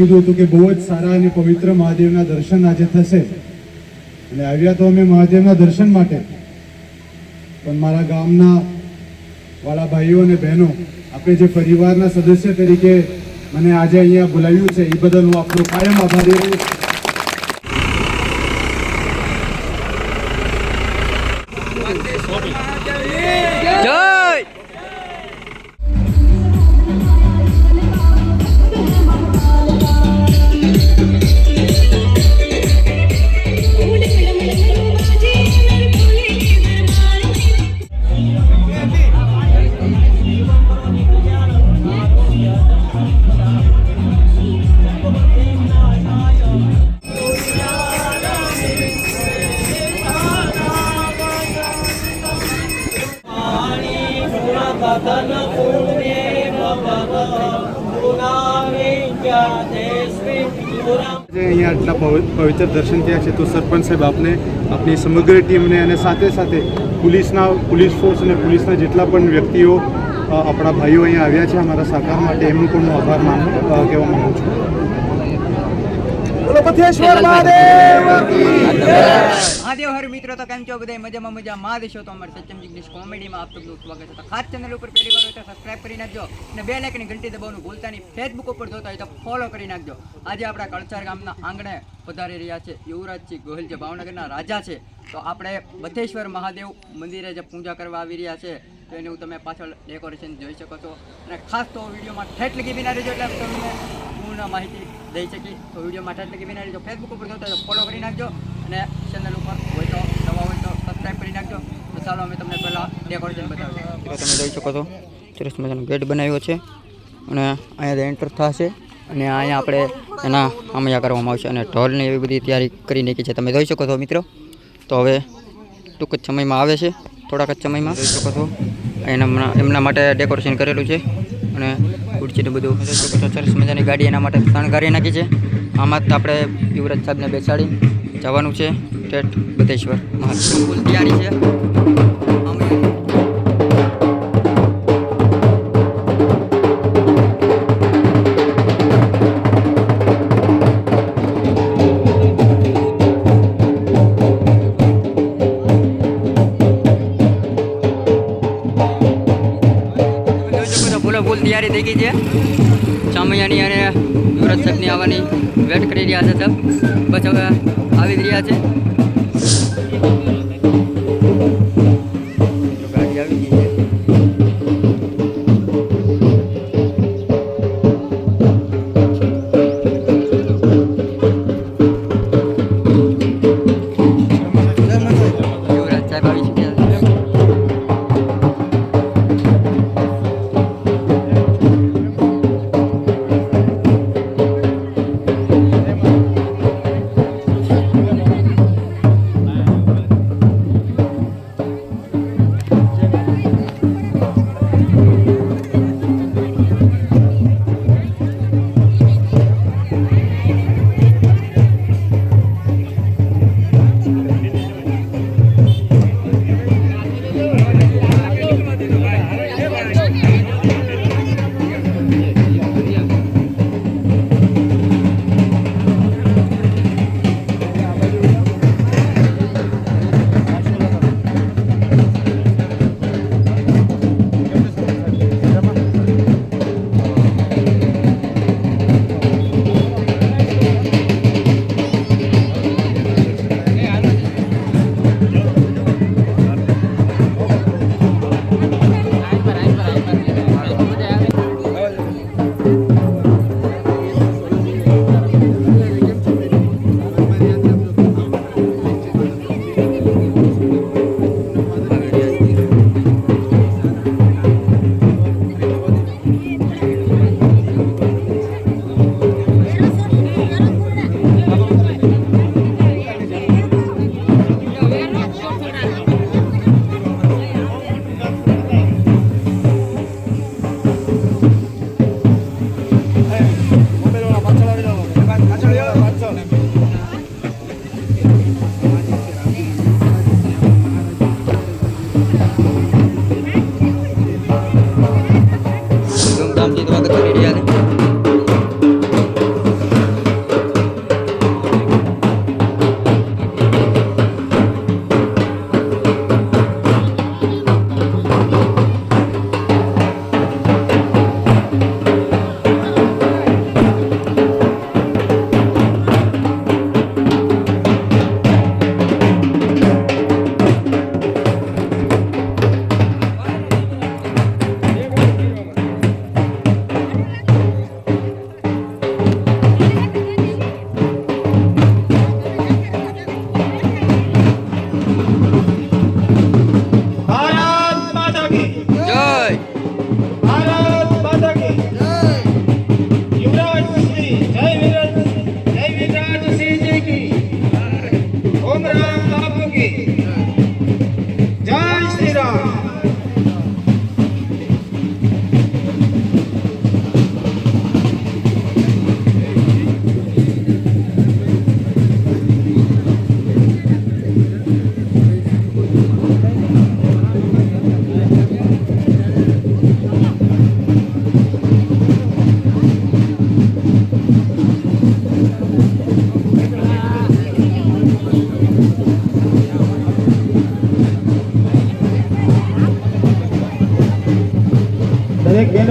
કીધું હતું કે બહુ જ સારા અને પવિત્ર મહાદેવના દર્શન આજે થશે. અને આવ્યા તો અમે મહાદેવના દર્શન માટે. પણ મારા ગામના વાળા ભાઈઓ અને બહેનો, આપણે જે પરિવારના સદસ્ય તરીકે મને આજે અહીંયા બોલાવ્યું છે, એ બદલ હું આપનો કાયમ આભારી રહું જય અહીંયા આટલા પવિ- પવિત્ર દર્શન થયા છે તો સરપંચ સાહેબ, આપને આપની સમગ્ર ટીમને અને સાથે સાથે પોલીસના, પોલીસ ફોર્સ અને પોલીસના જેટલા પણ વ્યક્તિઓ આપણા ભાઈઓ અહીંયા આવ્યા છે, અમારા સહકાર માટે એમનું પણ હું આભાર માનું કહેવા માગું છું. મહાદેવ હર મિત્રો તો કેમ છો? બધા મજામાં મજા. માં દેશો તો અમારે સચમ કોમેડીમાં આપ સૌનું સ્વાગત છે. તો ખાસ ચેનલ ઉપર પહેલી વાર હોય તો સબસ્ક્રાઇબ કરી નાખજો અને બે લાઇકની ઘંટી દબાવવાનું ભૂલતા નહીં. ફેસબુક ઉપર જોતા હોય તો ફોલો કરી નાખજો. આજે આપણા કળચાર ગામના આંગણે પધારી રહ્યા છે યુવરાજસિંહ ગોહિલ જે ભાવનગરના રાજા છે. તો આપણે બથેશ્વર મહાદેવ મંદિરે જે પૂજા કરવા આવી રહ્યા છે તો એનું તમે પાછળ ડેકોરેશન જોઈ શકો છો. અને ખાસ તો વિડીયોમાં ઠેઠ લગી બિના રહેજો એટલે તમને પૂર્ણ માહિતી દઈ શકી તો વિડીયોમાં એટલે કે બિના જો ફેસબુક ઉપર જોતા તો ફોલો કરી નાખજો અને ચેનલ ઉપર હોય તો નવા હોય તો સબસ્ક્રાઈબ કરી નાખજો. તો ચાલો અમે તમને પહેલાં ડેકોરેશન બતાવીએ. તમે જોઈ શકો છો સરસ મજાનો ગેટ બનાવ્યો છે અને અહીંયા એન્ટર થશે અને અહીંયા આપણે એના આમયા કરવામાં આવશે અને ઢોલની એવી બધી તૈયારી કરી નાખી છે. તમે જોઈ શકો છો મિત્રો તો હવે ટૂંક જ સમયમાં આવે છે થોડાક જ સમયમાં. જોઈ શકો છો. એના એમના માટે ડેકોરેશન કરેલું છે. અને ખુરશીને બધું સરસ મજાની ગાડી એના માટે શણગારી નાખી છે. આમાં જ આપણે યુવરાજ સાહેબને બેસાડી જવાનું છે. સ્ટેટ બધેશ્વર મહાદેવ તૈયારી છે. આમયા વેટ કરી રહ્યા છે સબ બસ હવે આવી રહ્યા છે.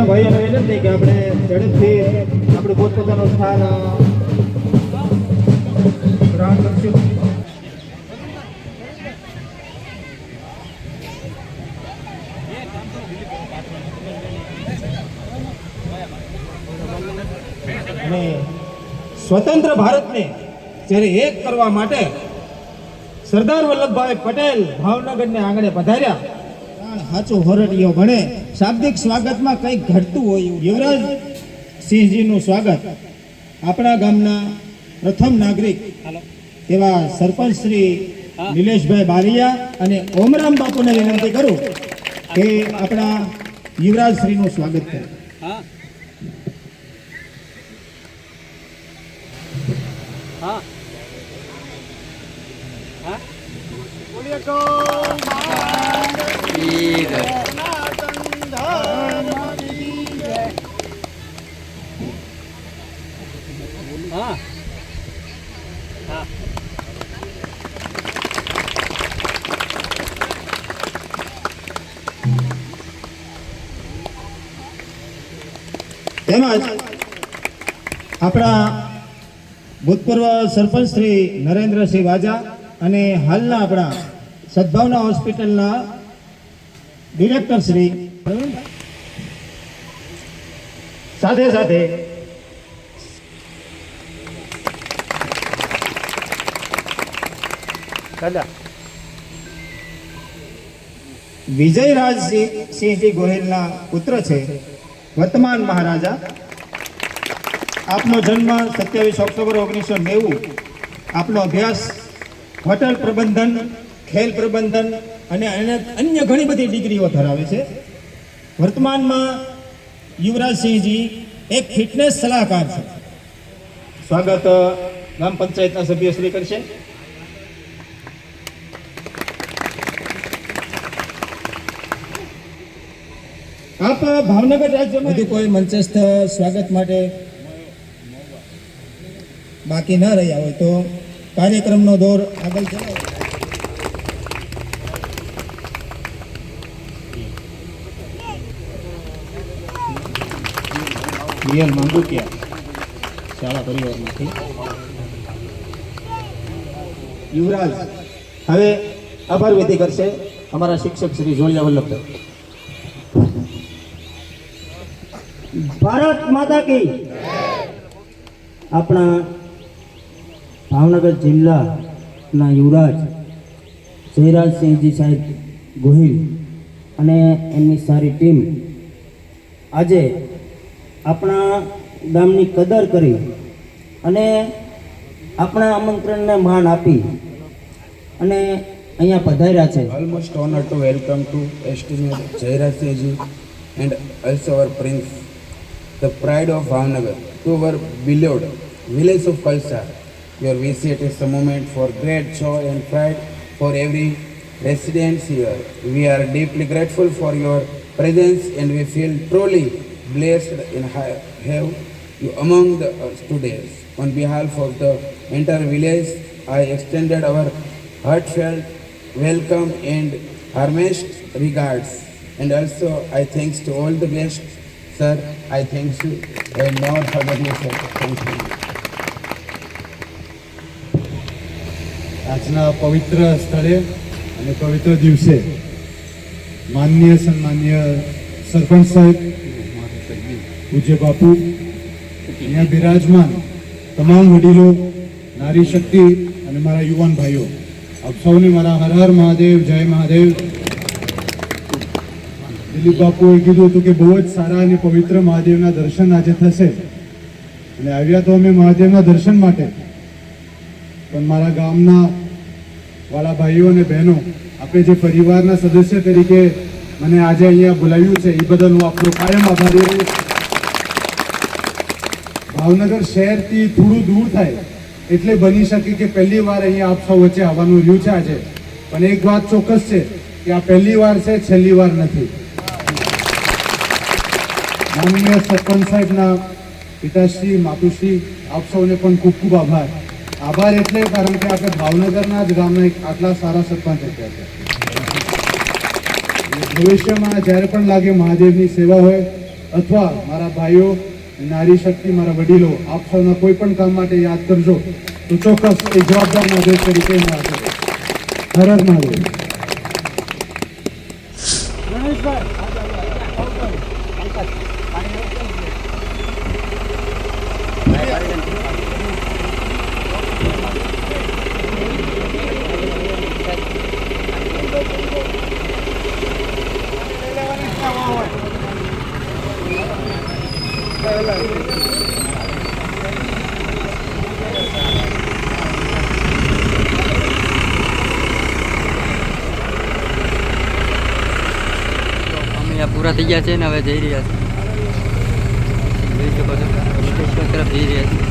વિનંતી કે આપણે ઝડપથી આપણે પોતપોતાનું સ્થાન અને સ્વતંત્ર ભારતને જ્યારે એક કરવા માટે સરદાર વલ્લભભાઈ પટેલ ભાવનગરને આંગણે પધાર્યા હાચો હોરટીયો ભણે. શાબ્દિક સ્વાગતમાં કંઈક ઘટતું હોય યુવરાજ સિંહજીનું સ્વાગત. આપણા ગામના પ્રથમ નાગરિક એવા સરપંચ શ્રી નિલેશભાઈ બારિયા અને ઓમરામ બાપુને વિનંતી કરું કે આપણા યુવરાજ શ્રીનું સ્વાગત કરે. હા. હા. હા. તેમજ આપણા ભૂતપૂર્વ સરપંચ શ્રી નરેન્દ્રસિંહ વાજા અને હાલના આપણા સદભાવના હોસ્પિટલના ડિરેક્ટર શ્રી સાથે સાથે વિજયરાજ સિંહજી ગોહિલના પુત્ર છે. વર્તમાન મહારાજા. આપનો જન્મ સત્યાવીસ ઓક્ટોબર ઓગણીસો નેવું. આપનો અભ્યાસ, હોટલ પ્રબંધન, ખેલ પ્રબંધન અને અન્ય- ઘણી બધી ડિગ્રીઓ ધરાવે છે. વર્તમાનમાં યુવરાજસિંહજી એક ફિટનેસ સલાહકાર છે. સ્વાગત, ગ્રામ પંચાયતના સભ્યશ્રી કરશે. આપ ભાવનગર રાજ્યમાં બધું કોઈ મંચસ્થ સ્વાગત માટે બાકી ન રહ્યા હોય તો કાર્યક્રમનો દોર આગળ ચલાવો. રિયલ માંગુકિયા શાળા પરિવારમાંથી. યુવરાજ હવે આભાર વિધિ કરશે. અમારા શિક્ષક શ્રી જોડિયા વલ્લભભાઈ. ભારત માતા કી. આપણા ભાવનગર જિલ્લાના યુવરાજ જયરાજસિંહજી સાહેબ ગોહિલ અને એમની સારી ટીમ આજે આપણા ગામની કદર કરી અને આપણા આમંત્રણને માન આપી અને અહીંયા પધાર્યા છે. Almost honour to welcome to esteemed Jayrajsinhji and and our prince the pride of Bhavnagar, to our beloved village of Kalsar. Your visit is a moment for great joy and pride for every resident here. We are deeply grateful for your presence and we feel truly blessed in ha- have you among the uh, students. On behalf of the entire village, I extended our heartfelt welcome and warmest regards. And also, I thanks to all the best, sir. I thank you and never forget you, sir. Thank you. આજના પવિત્ર સ્થળે અને પવિત્ર દિવસે માન્ય સન્માન્ય સરપંચ સાહેબ પૂજ્ય બાપુ અહીંયા બિરાજમાન તમામ વડીલો નારી શક્તિ અને મારા યુવાન ભાઈઓ આપ સૌને મારા હર હર મહાદેવ જય મહાદેવ દિલીપ બાપુએ કીધું હતું કે બહુ જ સારા અને પવિત્ર મહાદેવના દર્શન આજે થશે. અને આવ્યા તો અમે મહાદેવના દર્શન માટે. પણ મારા ગામના વાળા ભાઈઓ અને બહેનો, આપણે જે પરિવારના સદસ્ય તરીકે મને આજે અહીંયા બોલાવ્યું છે, એ બદલ હું આપનો કાયમ આભારી રહું ભાવનગર શહેરથી થોડું દૂર થાય એટલે બની શકે કે પહેલી વાર અહીંયા આપ સૌ વચ્ચે આવવાનું રહ્યું છે આજે. પણ એક વાત ચોક્કસ છે કે આ પહેલી વાર છે, છેલ્લી વાર નથી. માનનીય સરપંચ સાહેબના પિતાશ્રી, માતુશ્રી, આપ સૌને પણ ખૂબ ખૂબ આભાર. આભાર એટલે કારણ કે આપણે ભાવનગરના જ ગામના એક આટલા સારા સરપંચ હતા ભવિષ્યમાં જ્યારે પણ લાગે મહાદેવની સેવા હોય અથવા મારા ભાઈઓ, નારી શક્તિ, મારા વડીલો, આપ સૌના કોઈ પણ કામ માટે યાદ કરજો, તો ચોક્કસ એ જવાબદાર નાગરિક તરીકે હું આપું હર હર મહાદેવ અમે આ પૂરા થઈ ગયા છે ને હવે જઈ રહ્યા છીએ જોઈ શકો છો. મુક્તેશ્વર તરફ જઈ રહ્યા છીએ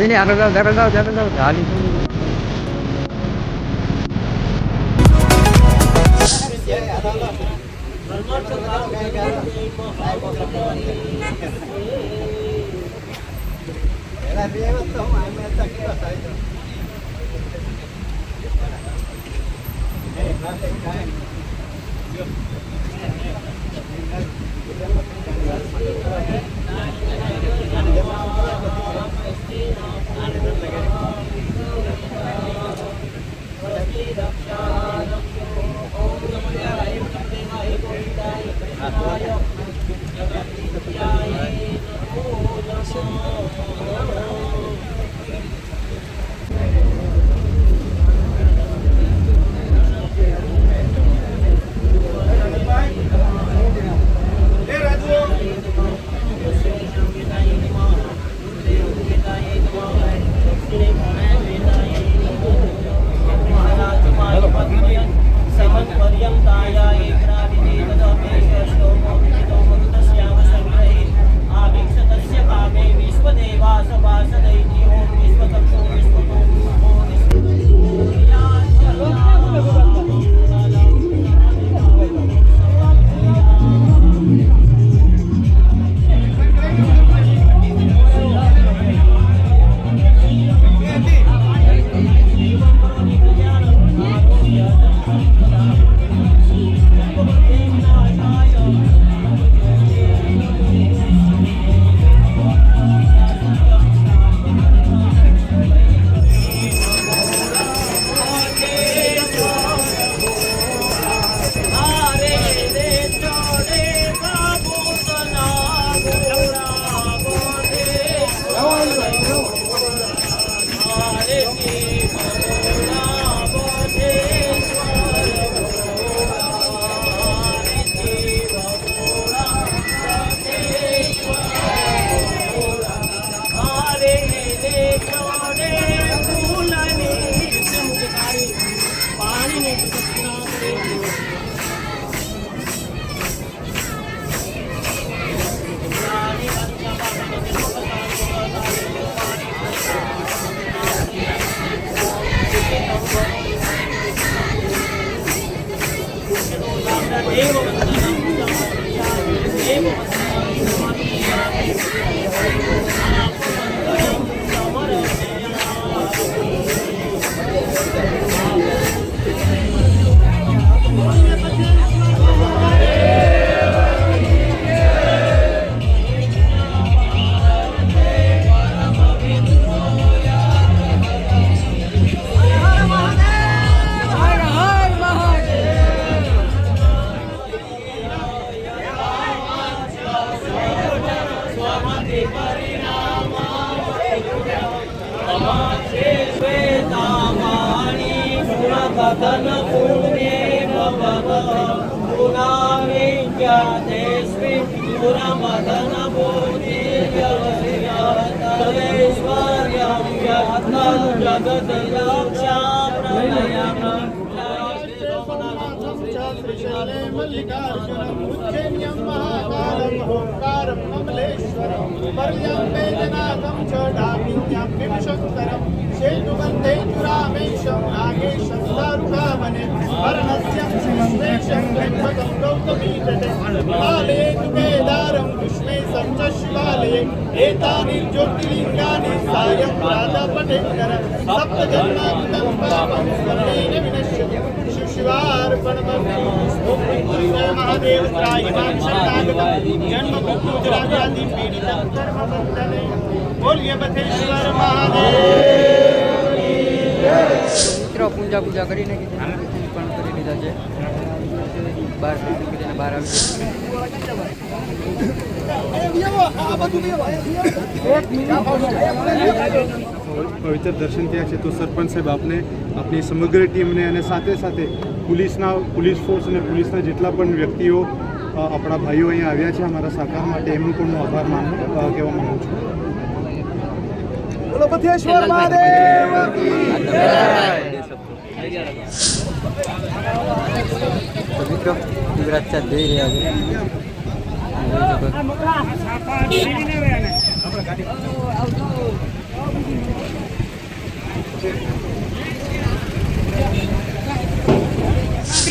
નહીં આગળ જાઓ આગળ જાઓ આગળ જાઓ. હાલી. પાણી Yeah. सेतुबन्धेन्दुरामेशं नागेशं दारुकामने वर्णस्यं शिवं गच्छतं गौतमीतटे हिमालये तु केदारं विष्णे सञ्च शिवालये एतानि ज्योतिर्लिङ्गानि सायं प्रातपठेत्तर सप्तजन्माकृतं पापं स्वर्णेन विनश्यति જન્મ મૃત્યુ રાજ્યાદી પીડિત મિત્રો પૂજા પૂજા કરીને પણ કરી લીધા છે. બહાર નીકળીને બહાર આવી એક મિનિટ. પવિત્ર દર્શન થયા છે, તો સરપંચ સાહેબ આપને આપની સમગ્ર ટીમને અને સાથે સાથે પોલીસના, પોલીસ ફોર્સ અને પોલીસના જેટલા પણ વ્યક્તિઓ આપણા ભાઈઓ અહીંયા આવ્યા છે અમારા સહકાર માટે, એમનું પણ હું આભાર માનું કહેવા માગું છું. તો મિત્રો યુવરાજ જઈ મિત્રો,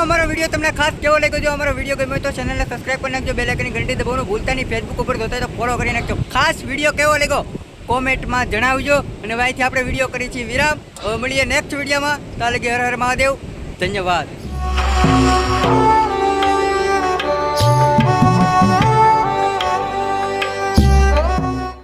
અમારો વીડિયો તમને ખાસ કેવો લાગ્યો? જો અમારો વીડિયો ગમ્યો તો ચેનલને સબસ્ક્રાઈબ કરી નાખજો બે લાઇકની ઘંટી દબાવવાનું ભૂલતા નહીં. ફેસબુક ઉપર જોતા તો ફોલો કરી નાખજો. ખાસ વીડિયો કેવો લાગ્યો? કોમેન્ટમાં જણાવજો. અને અહીંથી આપણે વીડિયો કરીએ છીએ વિરામ. હવે મળીએ નેક્સ્ટ વિડીયોમાં. તાલે હર હર મહાદેવ. ધન્યવાદ.